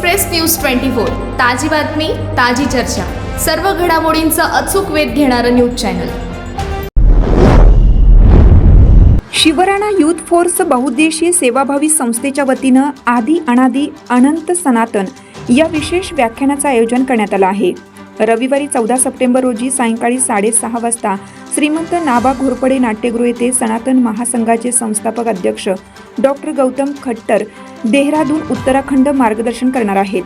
Express news twenty four. ताजी बातमी ताजी चर्चा. सर्व घडामोडींचा अचूक वेध घेणारं news channel. Shivrana youth force बहुद्देशीय सेवाभावी संस्थेच्या वतीनं आदी अनादी अनंत सनातन या विशेष व्याख्यानाचं आयोजन करण्यात आलं आहे. रविवारी चौदा सप्टेंबर रोजी सायंकाळी साडेसहा वाजता श्रीमंत नाबा घोरपडे नाट्यगृह येथे सनातन महासंघाचे संस्थापक अध्यक्ष डॉक्टर गौतम खट्टर देहरादून उत्तराखंड मार्गदर्शन करणार आहेत.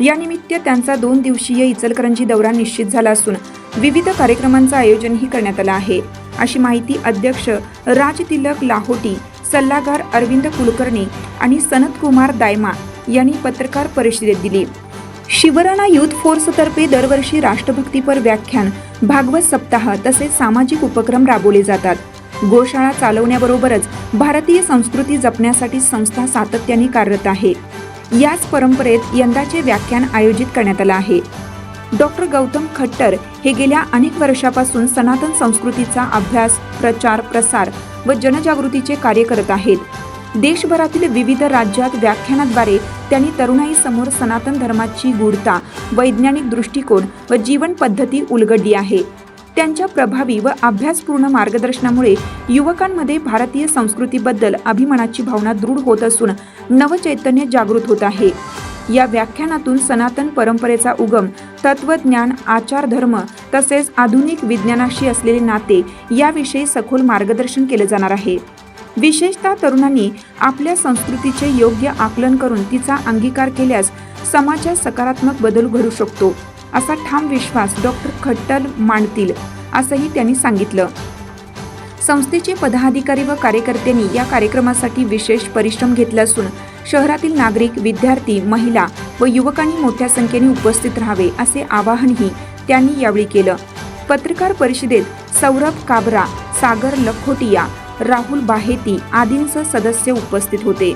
यानिमित्त त्यांचा दोन दिवसीय इचलकरंजी दौरा निश्चित झाला असून विविध कार्यक्रमांचं आयोजनही करण्यात आलं आहे. अशी माहिती अध्यक्ष राज तिलक लाहोटी सल्लागार अरविंद कुलकर्णी आणि सनत कुमार दायमा यांनी पत्रकार परिषदेत दिली. शिवराणा युथ फोर्सतर्फे दरवर्षी राष्ट्रभक्तीपर व्याख्यान भागवत सप्ताह तसेच सामाजिक उपक्रम राबवले जातात. गोशाळा चालवण्याबरोबरच भारतीय संस्कृती जपण्यासाठी संस्था सातत्याने कार्यरत आहे. याच परंपरेत यंदाचे व्याख्यान आयोजित करण्यात आलं आहे. डॉक्टर गौतम खट्टर हे गेल्या अनेक वर्षापासून सनातन संस्कृतीचा अभ्यास प्रचार प्रसार व जनजागृतीचे कार्य करत आहेत. देशभरातील विविध राज्यात व्याख्यानाद्वारे त्यांनी तरुणाईसमोर सनातन धर्माची गूढता वैज्ञानिक दृष्टिकोन व जीवन पद्धती उलगडली आहे. त्यांच्या प्रभावी व अभ्यासपूर्ण मार्गदर्शनामुळे युवकांमध्ये भारतीय संस्कृतीबद्दल अभिमानाची भावना दृढ होत असून नवचैतन्य जागृत होत आहे. या व्याख्यानातून सनातन परंपरेचा उगम तत्वज्ञान आचारधर्म तसेच आधुनिक विज्ञानाशी असलेले नाते याविषयी सखोल मार्गदर्शन केले जाणार आहे. विशेषतः तरुणांनी आपल्या संस्कृतीचे योग्य आकलन करून तिचा अंगीकार केल्यास समाजात सकारात्मक बदल घडू शकतो. असा ठाम विश्वास डॉक्टर खट्टर मांडतील असंही त्यांनी सांगितलं. संस्थेचे पदाधिकारी व कार्यकर्त्यांनी या कार्यक्रमासाठी विशेष परिश्रम घेतला असून शहरातील नागरिक विद्यार्थी महिला व युवकांनी मोठ्या संख्येने उपस्थित राहावे असे आवाहनही त्यांनी यावेळी केलं. पत्रकार परिषदेत सौरभ काबरा सागर लखोटिया राहुल बाहेती आदींसह सदस्य उपस्थित होते.